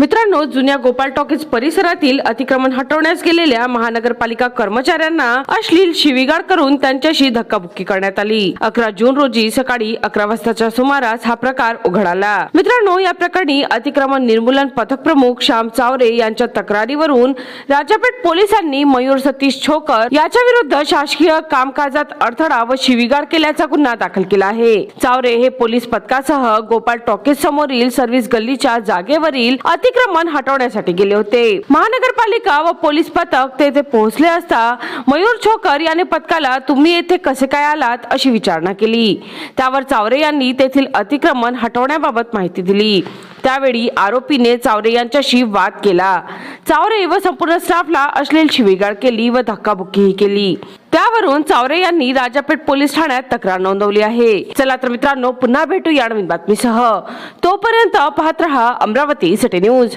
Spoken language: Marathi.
मित्रांनो जुन्या गोपाल टॉकीज परिसरातील अतिक्रमण हटवण्यास गेलेल्या महानगरपालिका कर्मचाऱ्यांना अश्लील शिवीगाळ करून त्यांच्याशी धक्काबुक्की करण्यात आली. अकरा जून रोजी सकाळी अकरा वाजताच्या सुमारास हा प्रकार उघडाला. मित्रांनो या प्रकरणी अतिक्रमण निर्मूलन पथक प्रमुख श्याम चावरे यांच्या तक्रारीवरून राजापेठ पोलिसांनी मयूर सतीश छोकर याच्या विरुद्ध शासकीय कामकाजात अडथळा व शिवीगाळ केल्याचा गुन्हा दाखल केला आहे. चावरे हे पोलीस पथकासह गोपाल टॉकीज समोरील सर्व्हिस गल्लीच्या जागेवरील अति अतिक्रमण हटवण्यासाठी गेले होते. महानगरपालिका व पोलीस पथक तेथे पोहोचले असता मयूर छोकर याने पथकाला तुम्ही येथे कसे काय आलात? अशी विचारणा केली. त्यावर चावरे यांनी तेथील अतिक्रमण हटवण्याबाबत माहिती दिली. त्यावेळी आरोपीने चावरे यांच्याशी वाद केला. चावरे व संपूर्ण स्टाफला अश्लील शिवीगाळ केली व धक्काबुक्कीही केली. त्यावरून चावरे यांनी राजापेठ पोलीस ठाण्यात तक्रार नोंदवली आहे. चला तर मित्रांनो पुन्हा भेटू या नवीन बातमीसह. तोपर्यंत पाहत रहा अमरावती सिटी न्यूज.